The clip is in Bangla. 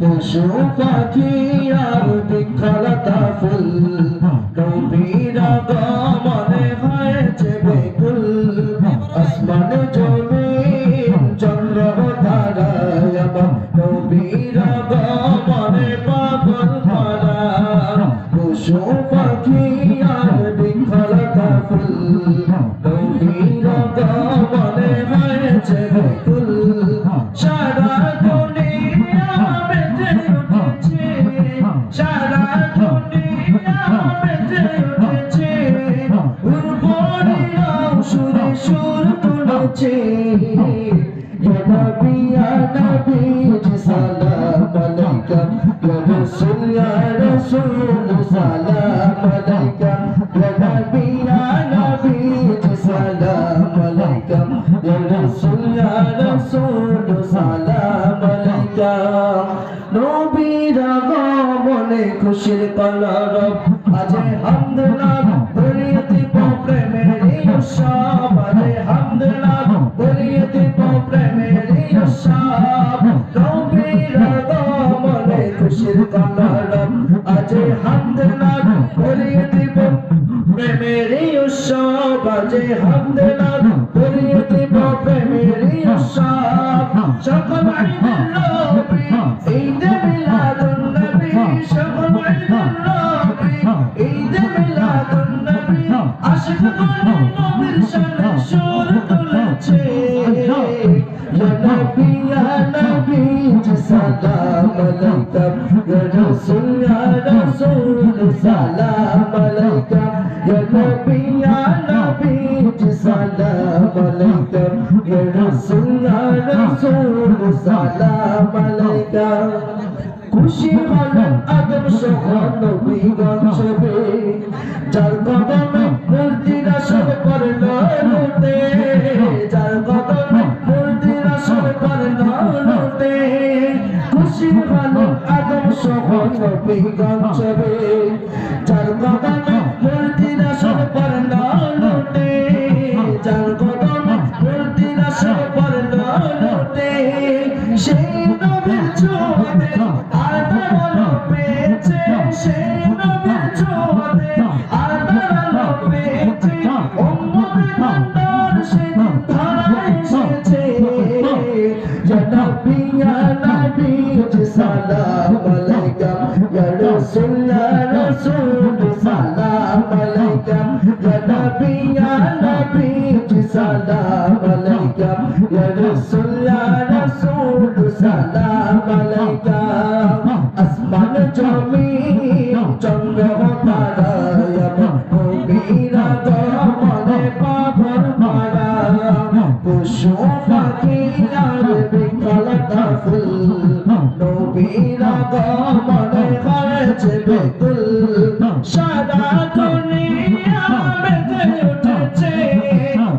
পশু পাখি আর বিখ্যালতা ফুল গভীরা গমনে হয়েছে বেকুল আসমান জমিন চন্দ্র আমার গভীরা গমনে পাগল পাড়া পশু তুলেছে ইয়া নবী ইয়া নবী সালাম আলাইকা ইয়া রাসূল ইয়া রাসূল সালাম আলাইকা ইয়া ইয়া ইয়া ইয়া প্রেমের উৎসব আজ হামদুলিল্লাহ দিব প্রেমের উৎসব নবীর আগমনে খুশির কলরব আজ হামদুলিল্লাহ ধরিয়ে দিব প্রেমের উৎসব আজ হামদুলিল্লাহ ধরিয়ে দিব প্রেমের উৎসব সকল ঈদ মিলাদুন নবী সকল ঈদ মিলাদুন নবী আশিক ইয়া নবী নবী ইয়া রাসূল রাসূল সালাম আলাইকা ইয়া নবী নবী ইয়া রাসূল রাসূল সালাম আলাইকা খুশি হলেন আদম সহ নবীগণ ছবে যার কদমে সহ নবীগণ ছবে জি সালাম আলাইকা ইয়া রাসূল ইয়া রাসূল সালাম আলাইকা আসমান জমিন চন্দ্র তারা নবীরা গমনে পাথর মারা পশু পাখি আর বিকলতা ফুল নবীরা গমনে হয়েছে বেকুল সারা দুনিয়া বেঁচে উঠেছে